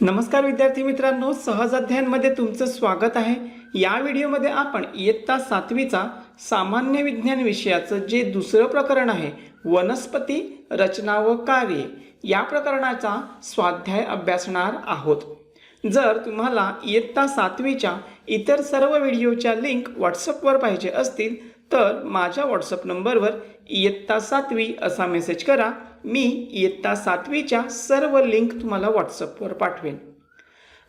नमस्कार विद्यार्थी मित्रांनो सहज अध्ययनमध्ये तुमचं स्वागत आहे. या व्हिडिओमध्ये आपण इयत्ता सातवीचा सामान्य विज्ञान विषयाचं जे दुसरं प्रकरण आहे वनस्पती रचना व कार्ये या प्रकरणाचा स्वाध्याय अभ्यासणार आहोत. जर तुम्हाला इयत्ता सातवीच्या इतर सर्व व्हिडिओच्या लिंक व्हॉट्सअपवर पाहिजे असतील तर माझ्या व्हॉट्सअप नंबरवर इयत्ता सातवी असा मेसेज करा. मी इयत्ता सातवीच्या सर्व लिंक तुम्हाला व्हॉट्सअपवर पाठवेन.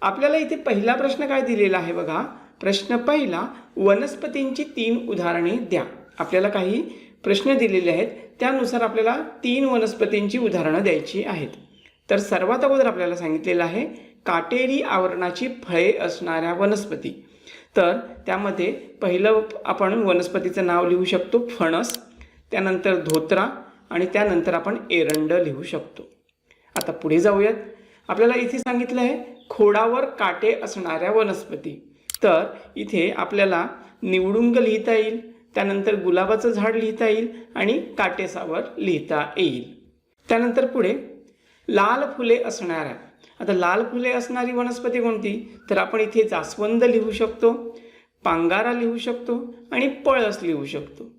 आपल्याला इथे पहिला प्रश्न काय दिलेला आहे बघा? प्रश्न पहिला वनस्पतींची तीन उदाहरणे द्या. आपल्याला काही प्रश्न दिलेले आहेत. त्यानुसार आपल्याला तीन वनस्पतींची उदाहरणं द्यायची आहेत. तर सर्वात अगोदर आपल्याला सांगितलेलं आहे काटेरी आवरणाची फळे असणाऱ्या वनस्पती. तर त्यामध्ये पहिलं आपण वनस्पतीचं नाव लिहू शकतो फणस. त्यानंतर धोत्रा आणि त्यानंतर आपण एरंड लिहू शकतो. आता पुढे जाऊयात. आपल्याला इथे सांगितलं आहे खोडावर काटे असणाऱ्या वनस्पती. तर इथे आपल्याला निवडुंग लिहिता येईल त्यानंतर गुलाबाचं झाड लिहिता येईल आणि काटेसावर लिहिता येईल. त्यानंतर पुढे लाल फुले असणाऱ्या. आता लाल फुले असणारी वनस्पती कोणती? तर आपण इथे जास्वंद लिहू शकतो पांगारा लिहू शकतो आणि पळस लिहू शकतो.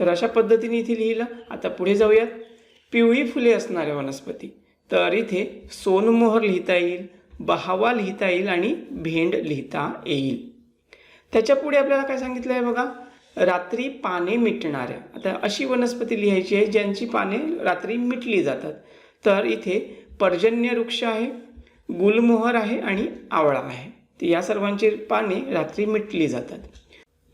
तर अशा पद्धतीने इथे लिहिलं. आता पुढे जाऊयात. पिवळी फुले असणाऱ्या वनस्पती. तर इथे सोनमोहर लिहिता येईल बहावा लिहिता येईल आणि भेंड लिहिता येईल. त्याच्या पुढे आपल्याला काय सांगितलं आहे बघा? रात्री पाने मिटणाऱ्या. आता अशी वनस्पती लिहायची आहे ज्यांची पाने रात्री मिटली जातात. तर इथे पर्जन्य वृक्ष आहे गुलमोहर आहे आणि आवळा आहे. या सर्वांची पाने रात्री मिटली जातात.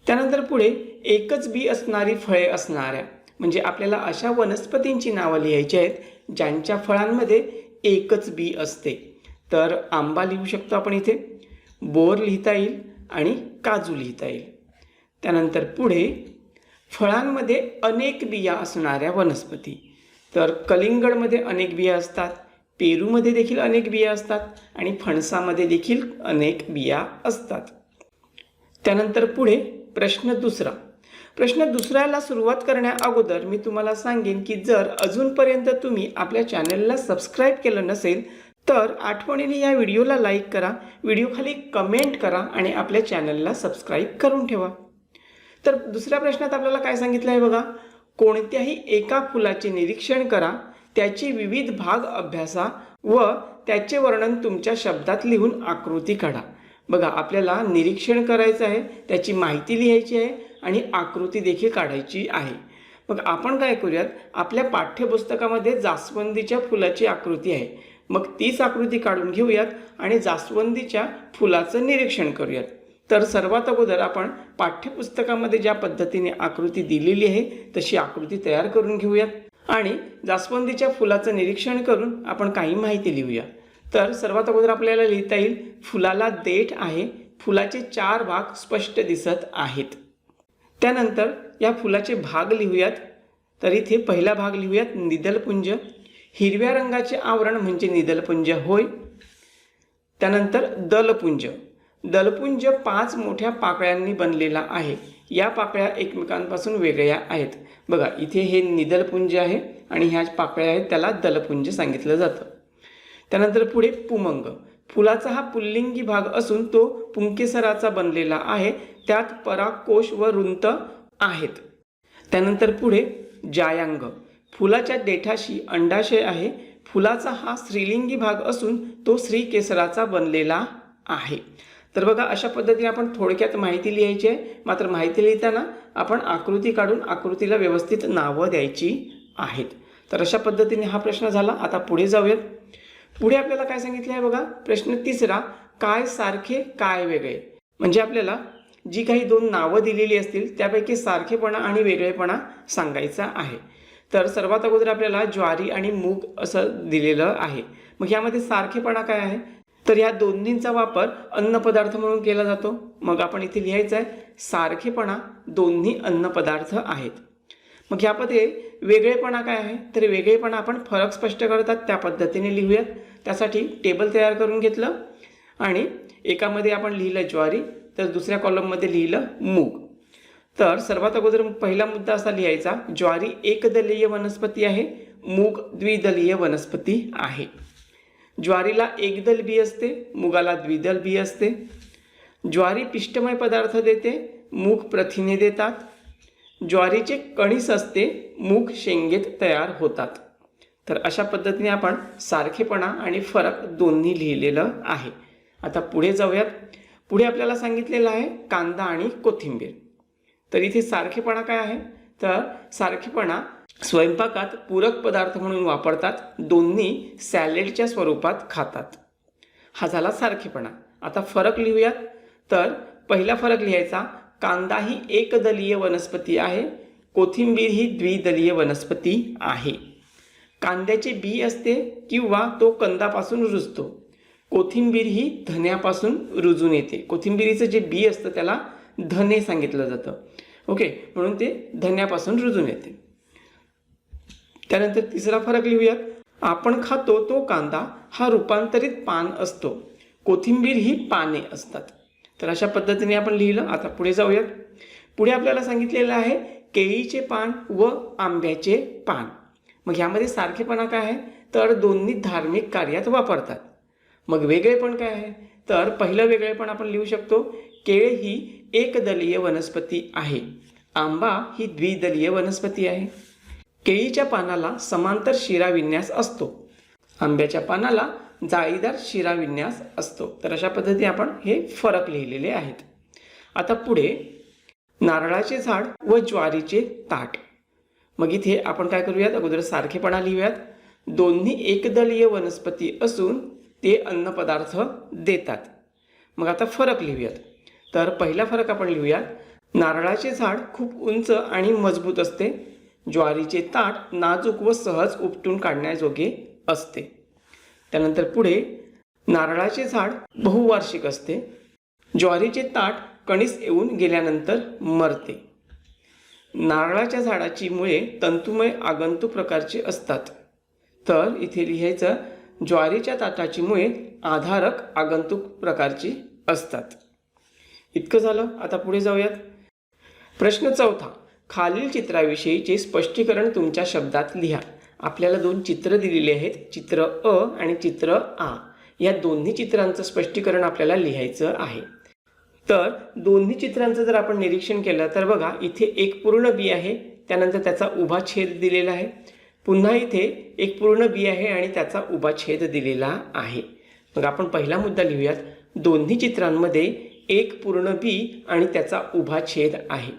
त्यानंतर पुढे एकच बी असणारी फळे असणाऱ्या म्हणजे आपल्याला अशा वनस्पतींची नावं लिहायची आहेत ज्यांच्या फळांमध्ये एकच बी असते. तर आंबा लिहू शकतो आपण इथे बोर लिहिता येईल आणि काजू लिहिता येईल. त्यानंतर पुढे फळांमध्ये अनेक बिया असणाऱ्या वनस्पती. तर कलिंगडमध्ये अनेक बिया असतात पेरूमध्ये देखील अनेक बिया असतात आणि फणसामध्ये देखील अनेक बिया असतात. त्यानंतर पुढे प्रश्न दुसरा प्रश्न दुसऱ्याला सुरुवात करण्या अगोदर मी तुम्हाला सांगेन की जर अजूनपर्यंत तुम्ही आपल्या चॅनलला सबस्क्राईब केलं नसेल तर आठवणीने या व्हिडिओला लाईक करा व्हिडिओखाली कमेंट करा आणि आपल्या चॅनलला सबस्क्राईब करून ठेवा. तर दुसऱ्या प्रश्नात आपल्याला काय सांगितलं आहे बघा? कोणत्याही एका फुलाचे निरीक्षण करा त्याचे विविध भाग अभ्यासा व त्याचे वर्णन तुमच्या शब्दात लिहून आकृती काढा. बघा आपल्याला निरीक्षण करायचं आहे त्याची माहिती लिहायची आहे आणि आकृती देखील काढायची आहे. मग आपण काय करूयात? आपल्या पाठ्यपुस्तकामध्ये जास्वंदीच्या फुलाची आकृती आहे. मग तीच आकृती काढून घेऊयात आणि जास्वंदीच्या फुलाचं निरीक्षण करूयात. तर सर्वात अगोदर आपण पाठ्यपुस्तकामध्ये ज्या पद्धतीने आकृती दिलेली आहे तशी आकृती तयार करून घेऊयात. आणि जास्वंदीच्या फुलाचं निरीक्षण करून आपण काही माहिती लिहूया. तर सर्वात अगोदर आपल्याला लिहिता येईल फुलाला देठ आहे. फुलाचे चार भाग स्पष्ट दिसत आहेत. त्यानंतर या फुलाचे भाग लिहूयात. तर इथे पहिला भाग लिहूयात निदलपुंज. हिरव्या रंगाचे आवरण म्हणजे निदलपुंज होय. त्यानंतर दलपुंज. दलपुंज पाच मोठ्या पाकळ्यांनी बनलेला आहे. या पाकळ्या एकमेकांपासून वेगळ्या आहेत. बघा इथे हे निदलपुंज आहे आणि ह्या पाकळ्या आहेत त्याला दलपुंज सांगितलं जातं. त्यानंतर पुढे पुमंग. फुलाचा हा पुल्लिंगी भाग असून तो पुंकेसराचा बनलेला आहे. त्यात पराकोश व रुंत आहेत. त्यानंतर पुढे जायांग. फुलाच्या देठाशी अंडाशय आहे. फुलाचा हा स्त्रीलिंगी भाग असून तो श्रीकेसराचा बनलेला आहे. तर बघा अशा पद्धतीने आपण थोडक्यात माहिती लिहायची आहे. मात्र माहिती लिहिताना आपण आकृती काढून आकृतीला व्यवस्थित नावं द्यायची आहेत. तर अशा पद्धतीने हा प्रश्न झाला. आता पुढे जाऊयात. पुढे आपल्याला काय सांगितलं आहे बघा? प्रश्न तिसरा काय सारखे काय वेगळे? म्हणजे आपल्याला जी काही दोन नावं दिलेली असतील त्यापैकी सारखेपणा आणि वेगळेपणा सांगायचा आहे. तर सर्वात अगोदर आपल्याला ज्वारी आणि मूग असं दिलेलं आहे. मग यामध्ये सारखेपणा काय आहे? तर या दोन्हींचा वापर अन्नपदार्थ म्हणून केला जातो. मग आपण इथे लिहायचं आहे सारखेपणा दोन्ही अन्नपदार्थ आहेत. मग यामध्ये वेगळेपणा काय आहे? तर वेगळेपणा आपण फरक स्पष्ट करतात त्या पद्धतीने लिहूयात. त्यासाठी टेबल तयार करून घेतलं आणि एकामध्ये आपण लिहिलं ज्वारी तर दुसऱ्या कॉलममध्ये लिहिलं मूग. तर सर्वात अगोदर पहिला मुद्दा असा लिहायचा ज्वारी एकदलीय वनस्पती आहे मूग द्विदलीय वनस्पती आहे. ज्वारीला एकदल बी असते मुगाला द्विदल बी असते. ज्वारी पिष्टमय पदार्थ देते मूग प्रथिने देतात. ज्वारीचे कणीस असते मूग शेंगेत तयार होतात. तर अशा पद्धतीने आपण सारखेपणा आणि फरक दोन्ही लिहिलेलं आहे. आता पुढे जाऊयात. पुढे आपल्याला सांगितलेलं आहे कांदा आणि कोथिंबीर. तर इथे सारखेपणा काय आहे? तर सारखेपणा स्वयंपाकात पूरक पदार्थ म्हणून वापरतात दोन्ही सॅलेडच्या स्वरूपात खातात. हा झाला सारखेपणा. आता फरक लिहूयात. तर पहिला फरक लिहायचा कांदा ही एकदलीय वनस्पती आहे कोथिंबीर ही द्विदलीय वनस्पती आहे. कांद्याचे बी असते किंवा तो कंदापासून रुजतो. कोथिंबीर ही धन्यापासून रुजून येते. कोथिंबीरीचं जे बी असतं त्याला धने सांगितलं जातं. ओके म्हणून ते धन्यापासून रुजून येते. त्यानंतर तिसरा फरक लिहूयात. आपण खातो तो कांदा हा रूपांतरित पान असतो. कोथिंबीर ही पाने असतात. तर अशा पद्धतीने आपण लिहिलं. आता पुढे जाऊयात. पुढे आपल्याला सांगितलेलं आहे केळीचे पान व आंब्याचे पान. मग ह्यामध्ये सारखेपणा काय आहे? तर दोन्ही धार्मिक कार्यात वापरतात. मग वेगळेपण काय आहे? तर पहिलं वेगळेपण आपण लिहू शकतो. केळे ही एकदलीय वनस्पती आहे. आंबा ही द्विदलीय वनस्पती आहे. केळीच्या पानाला समांतर शिराविन्यास असतो. आंब्याच्या पानाला जाळीदार शिराविन्यास असतो. तर अशा पद्धतीने आपण हे फरक लिहिलेले आहेत. आता पुढे नारळाचे झाड व ज्वारीचे ताट. मग इथे आपण काय करूयात? अगोदर सारखेपणा लिहूयात. दोन्ही एकदलीय वनस्पती असून ते अन्नपदार्थ देतात. मग आता फरक लिहूयात. तर पहिला फरक आपण लिहूयात नारळाचे झाड खूप उंच आणि मजबूत असते. ज्वारीचे ताट नाजूक व सहज उपटून काढण्याजोगे असते. त्यानंतर पुढे नारळाचे झाड बहुवार्षिक असते. ज्वारीचे ताट कणीस येऊन गेल्यानंतर मरते. नारळाच्या झाडाची मुळे तंतुमय आगंतुक प्रकारची असतात. तर इथे लिहायचं ज्वारीच्या ताटाची मुळे आधारक आगंतुक प्रकारची असतात. इतकं झालं आता पुढे जाऊयात. प्रश्न चौथा खालील चित्राविषयीचे स्पष्टीकरण तुमच्या शब्दात लिहा. आपल्याला दोन चित्र दिलेली आहेत चित्र अ आणि चित्र आ. या दोन्ही चित्रांचं स्पष्टीकरण आपल्याला लिहायचं आहे. तर दोन्ही चित्रांचं जर आपण निरीक्षण केलं तर बघा इथे एक पूर्ण बी आहे त्यानंतर त्याचा उभा छेद दिलेला आहे. पुन्हा इथे एक पूर्ण बी आहे आणि त्याचा उभा छेद दिलेला आहे. मग आपण पहिला मुद्दा लिहूयात. दोन्ही चित्रांमध्ये एक पूर्ण बी आणि त्याचा उभा छेद आहे.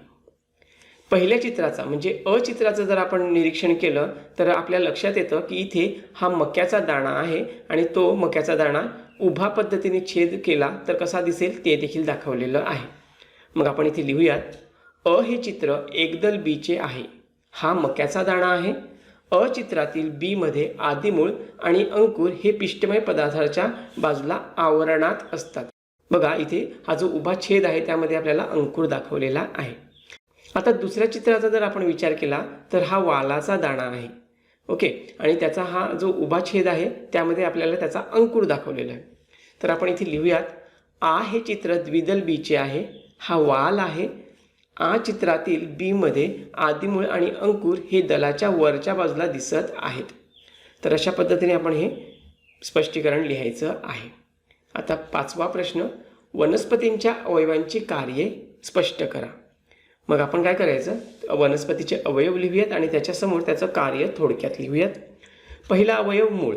पहिल्या चित्राचा म्हणजे अ चित्राचं जर आपण निरीक्षण केलं तर आपल्या लक्षात येतं की इथे हा मक्याचा दाणा आहे आणि तो मक्याचा दाणा उभा पद्धतीने छेद केला तर कसा दिसेल? ते देखील दाखवलेलं आहे. मग आपण इथे लिहूयात. अ हे चित्र एकदल बीचे आहे. हा मक्याचा दाणा आहे. अ चित्रातील बीमध्ये आदिमूळ आणि अंकुर हे पिष्टमय पदार्थाच्या बाजूला आवरणात असतात. बघा इथे हा जो उभा छेद आहे त्यामध्ये आपल्याला अंकुर दाखवलेला आहे. आता दुसऱ्या चित्राचा जर आपण विचार केला तर हा वालाचा दाणा आहे. ओके? आणि त्याचा हा जो उभा छेद आहे त्यामध्ये आपल्याला त्याचा अंकुर दाखवलेला आहे. तर आपण इथे लिहूयात आ हे चित्र द्विदल बीचे आहे हा वाल आहे आ चित्रातील बीमध्ये आदिमूळ आणि अंकुर हे दलाच्या वरच्या बाजूला दिसत आहेत. तर अशा पद्धतीने आपण हे स्पष्टीकरण लिहायचं आहे. आता पाचवा प्रश्न वनस्पतींच्या अवयवांची कार्ये स्पष्ट करा. मग आपण काय करायचं? वनस्पतीचे अवयव लिहूयात आणि त्याच्यासमोर त्याचं कार्य थोडक्यात लिहूयात. पहिला अवयव मूळ.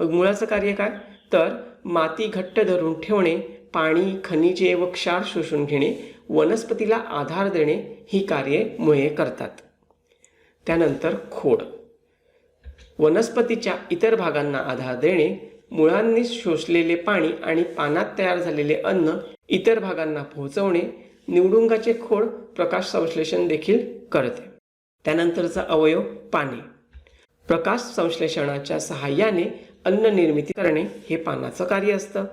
मग मुळाचं कार्य काय? तर माती घट्ट धरून ठेवणे पाणी खनिजे व क्षार शोषून घेणे वनस्पतीला आधार देणे ही कार्ये मुळे करतात. त्यानंतर खोड. वनस्पतीच्या इतर भागांना आधार देणे मुळांनी शोषलेले पाणी आणि पानात तयार झालेले अन्न इतर भागांना पोहोचवणे निवडुंगाचे खोड प्रकाश संश्लेषण देखील करते. त्यानंतरचा अवयव पाने प्रकाश संश्लेषणाच्या सहाय्याने अन्न निर्मिती करणे हे पानाचं कार्य असतं.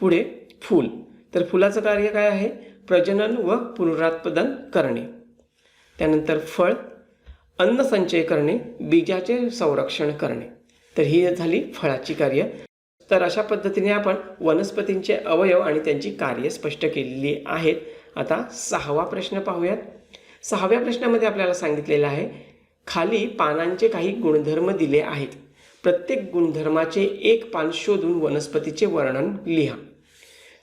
पुढे फूल. तर फुलाचं कार्य काय आहे? प्रजनन व पुनरुत्पादन करणे. त्यानंतर फळ अन्न संचय करणे बीजाचे संरक्षण करणे. तर ही झाली फळाची कार्य. तर अशा पद्धतीने आपण वनस्पतींचे अवयव आणि त्यांची कार्य स्पष्ट केलेली आहेत. आता सहावा प्रश्न पाहूयात. सहाव्या प्रश्नामध्ये आपल्याला सांगितलेलं आहे खाली पानांचे काही गुणधर्म दिले आहेत. प्रत्येक गुणधर्माचे एक पान शोधून वनस्पतीचे वर्णन लिहा.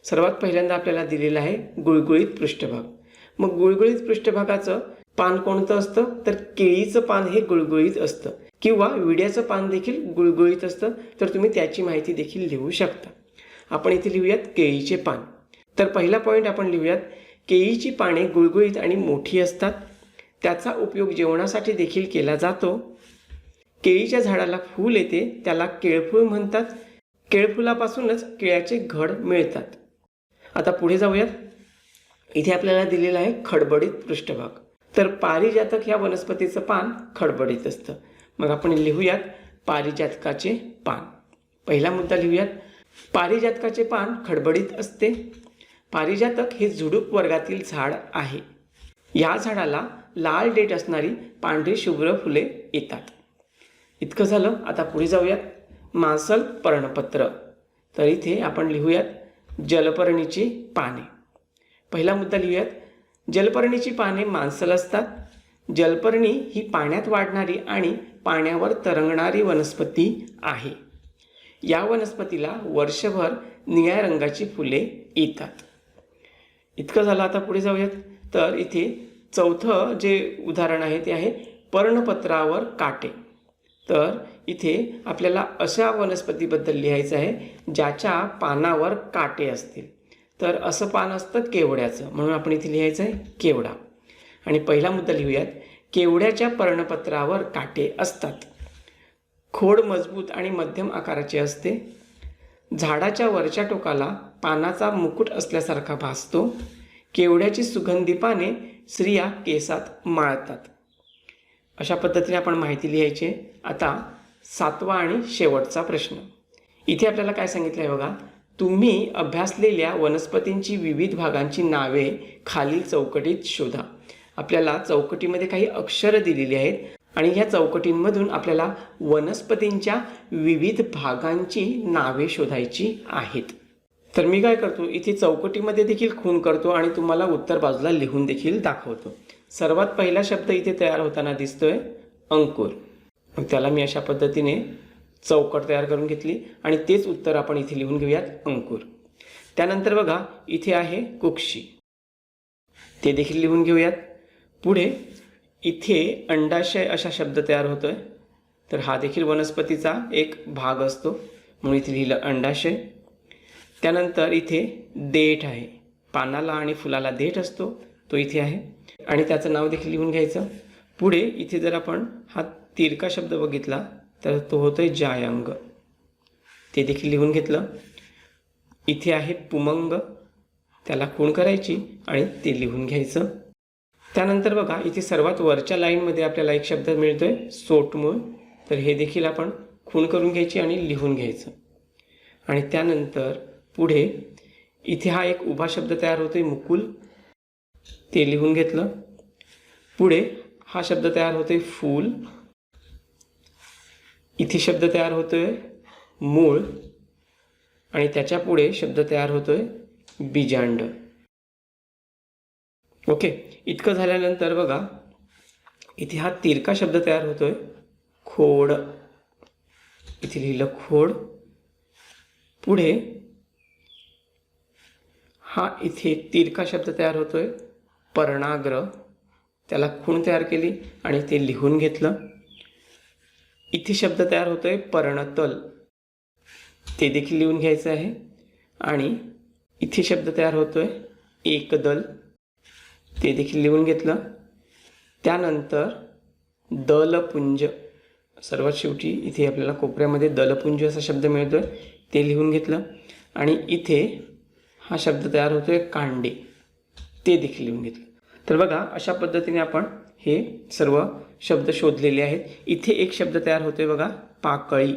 सर्वात पहिल्यांदा आपल्याला दिलेलं आहे गुळगुळीत पृष्ठभाग. मग गुळगुळीत पृष्ठभागाचं पान कोणतं असतं? तर केळीचं पान हे गुळगुळीत असतं. किंवा विड्याचं पान देखील गुळगुळीत असतं. तर तुम्ही त्याची माहिती देखील लिहू शकता. आपण इथे लिहूयात केळीचे पान. तर पहिला पॉईंट आपण लिहूयात केळीची पाने गुळगुळीत आणि मोठी असतात. त्याचा उपयोग जेवणासाठी देखील केला जातो. केळीच्या झाडाला फूल येते त्याला केळफूळ म्हणतात. केळफुलापासूनच केळ्याचे घड मिळतात. आता पुढे जाऊयात. इथे आपल्याला दिलेला आहे खडबडीत पृष्ठभाग. तर पारिजातक ह्या वनस्पतीचं पान खडबडीत असतं. मग आपण लिहूयात पारिजातकाचे पान. पहिला मुद्दा लिहूयात. पारिजातकाचे पान खडबडीत असते. पारिजातक हे झुडूप वर्गातील झाड आहे. या झाडाला लाल डेट असणारी पांढरी शुभ्र फुले येतात. इतकं झालं. आता पुढे जाऊयात. मांसल पर्णपत्र. तर इथे आपण लिहूयात. जलपर्णीची पाने. पहिला मुद्दा लिहूयात. जलपर्णीची पाने मांसल असतात. जलपर्णी ही पाण्यात वाढणारी आणि पाण्यावर तरंगणारी वनस्पती आहे. या वनस्पतीला वर्षभर निळ्या रंगाची फुले येतात. इतकं झालं आता पुढे जाऊयात. तर इथे चौथं जे उदाहरण आहे ते आहे पर्णपत्रावर काटे. तर इथे आपल्याला अशा वनस्पतीबद्दल लिहायचं आहे ज्याच्या पानावर काटे असतील. तर असं पान असतं केवड्याचं म्हणून आपण इथे लिहायचं आहे केवडा. आणि पहिला मुद्दा लिहूयात केवड्याच्या पर्णपत्रावर काटे असतात. खोड मजबूत आणि मध्यम आकाराचे असते. झाडाच्या वरच्या टोकाला पानाचा मुकुट असल्यासारखा भासतो. केवड्याची सुगंधी पाने स्त्रिया केसात माळतात. अशा पद्धतीने आपण माहिती लिहायची. आता सातवा आणि शेवटचा प्रश्न. इथे आपल्याला काय सांगितलं आहे बघा? तुम्ही अभ्यासलेल्या वनस्पतींची विविध भागांची नावे खालील चौकटीत शोधा. आपल्याला चौकटीमध्ये काही अक्षरं दिलेली आहेत आणि ह्या चौकटींमधून आपल्याला वनस्पतींच्या विविध भागांची नावे शोधायची आहेत. तर मी काय करतो? इथे चौकटीमध्ये देखील खून करतो आणि तुम्हाला उत्तर बाजूला लिहून देखील दाखवतो. सर्वात पहिला शब्द इथे तयार होताना दिसतोय अंकुर. मग त्याला मी अशा पद्धतीने चौकट तयार करून घेतली आणि तेच उत्तर आपण इथे लिहून घेऊयात अंकुर. त्यानंतर बघा इथे आहे कुक्षी. ते देखील लिहून घेऊयात. पुढे इथे अंडाशय असा शब्द तयार होतो आहे तर हा देखील वनस्पतीचा एक भाग असतो. म्हणून इथे लिहिलं अंडाशय. त्यानंतर इथे देठ आहे. पानाला आणि फुलाला देठ असतो. तो इथे आहे. आणि त्याचं नाव देखील लिहून घ्यायचं. पुढे इथे जर आपण हा तिरका शब्द बघितला तर तो होतो आहे जायांग. ते देखील लिहून घेतलं. इथे आहे पुमंग. त्याला खूण करायची? आणि ते लिहून घ्यायचं. त्यानंतर बघा इथे सर्वात वरच्या लाईनमध्ये आपल्याला एक शब्द मिळतोय सोटमूळ. तर हे देखील आपण खूण करून घ्यायची आणि लिहून घ्यायचं. आणि त्यानंतर पुढे इथे हा एक उभा शब्द तयार होतोय मुकुल. ते लिहून घेतलं. पुढे हा शब्द तयार होतोय फूल. इथे शब्द तयार होतोय मूळ. आणि त्याच्या पुढे शब्द तयार होतोय बीजांड. ओके इतकं झाल्यानंतर बघा इथे हा तिरका शब्द तयार होतोय खोड. इथे लिहिलं खोड. पुढे हा इथे तिरका शब्द तयार होतोय पर्णाग्र त्याला खूण तयार केली आणि ते लिहून घेतलं. इथे शब्द तयार होतो आहे पर्णतल. ते देखील लिहून घ्यायचं आहे. आणि इथे शब्द तयार होतो आहे एकदल. ते देखील लिहून घेतलं. त्यानंतर दलपुंज. सर्वात शेवटी इथे आपल्याला कोपऱ्यामध्ये दलपुंज असा शब्द मिळतो आहे ते लिहून घेतलं. आणि इथे हा शब्द तयार होतो आहे कांडे. ते देखील लिहून घेतलं. तर बघा अशा पद्धतीने आपण हे सर्व शब्द शोधलेले आहेत. इथे एक शब्द तयार होतोय बघा पाकळी.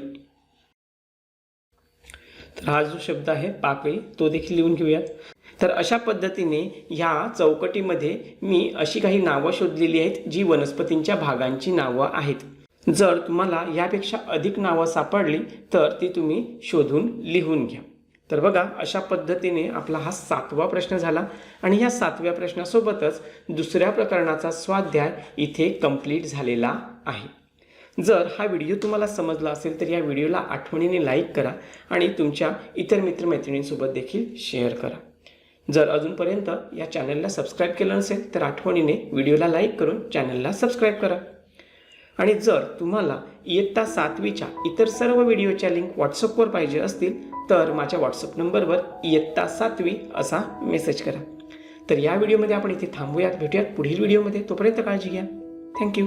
तर हा जो शब्द आहे पाकळी तो देखील लिहून घेऊयात. तर अशा पद्धतीने ह्या चौकटीमध्ये मी अशी काही नावं शोधलेली आहेत जी वनस्पतींच्या भागांची नावं आहेत. जर तुम्हाला यापेक्षा अधिक नावं सापडली तर ती तुम्ही शोधून लिहून घ्या. तर बघा अशा पद्धतीने आपला हा सातवा प्रश्न झाला आणि या सातव्या प्रश्नासोबतच दुसऱ्या प्रकरणाचा स्वाध्याय इथे कंप्लीट झालेला आहे. जर हा व्हिडिओ तुम्हाला समजला असेल तर या व्हिडिओला आठवणीने लाईक करा आणि तुमच्या इतर मित्रमैत्रिणींसोबत देखील शेअर करा. जर अजूनपर्यंत या चॅनलला सबस्क्राईब केलं नसेल तर आठवणीने व्हिडिओला लाईक करून चॅनलला सबस्क्राईब करा. आणि जर तुम्हाला इयत्ता सातवीच्या इतर सर्व व्हिडिओच्या लिंक व्हॉट्सअपवर पाहिजे असतील तर माझ्या व्हॉट्सअप नंबरवर इयत्ता सातवी असा मेसेज करा. तर या व्हिडिओमध्ये आपण इथे थांबूयात भेटूयात पुढील व्हिडिओमध्ये तोपर्यंत काळजी घ्या. थँक्यू